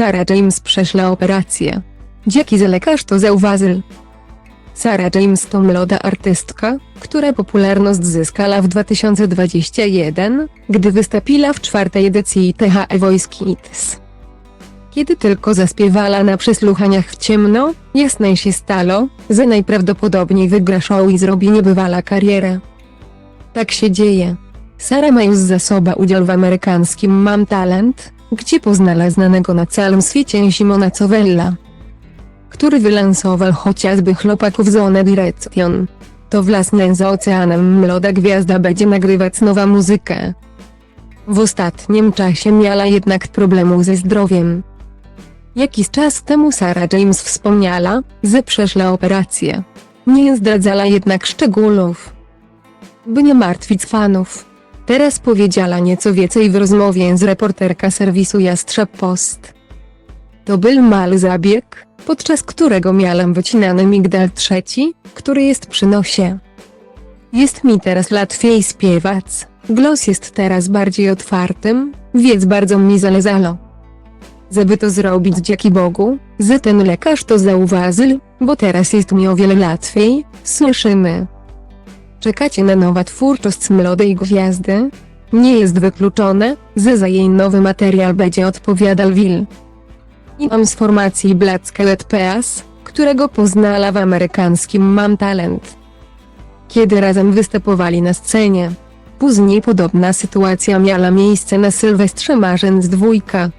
Sarah James przeszła operację. Dzięki za lekarz to zauważył. Sarah James to młoda artystka, która popularność zyskała w 2021, gdy wystąpiła w czwartej edycji THE Voice Kids. Kiedy tylko zaśpiewała na przesłuchaniach w ciemno, jasne się stało, że najprawdopodobniej wygra show i zrobi niebywala karierę. Tak się dzieje. Sara ma już za sobą udział w amerykańskim Mam Talent, gdzie poznała znanego na całym świecie Simona Covella, który wylansował chociażby chłopaków z One Direction. To własne za oceanem młoda gwiazda będzie nagrywać nową muzykę. W ostatnim czasie miała jednak problemu ze zdrowiem. Jakiś czas temu Sarah James wspomniała, że przeszła operację. Nie zdradzała jednak szczegółów. By nie martwić fanów. Teraz powiedziała nieco więcej w rozmowie z reporterka serwisu Jastrzęb Post. To był mały zabieg, podczas którego miałem wycinany migdal trzeci, który jest przy nosie. Jest mi teraz łatwiej śpiewać, głos jest teraz bardziej otwartym, więc bardzo mi zależało. Żeby to zrobić dzięki Bogu, że ten lekarz to zauważył, bo teraz jest mi o wiele łatwiej, słyszymy. Czekacie na nowa twórczość młodej gwiazdy? Nie jest wykluczone, że za jej nowy materiał będzie odpowiadał Will. Mam z formacji Black Skelet Peas, którego poznała w amerykańskim Mam Talent. Kiedy razem występowali na scenie. Później podobna sytuacja miała miejsce na Sylwestrze Marzec dwójka.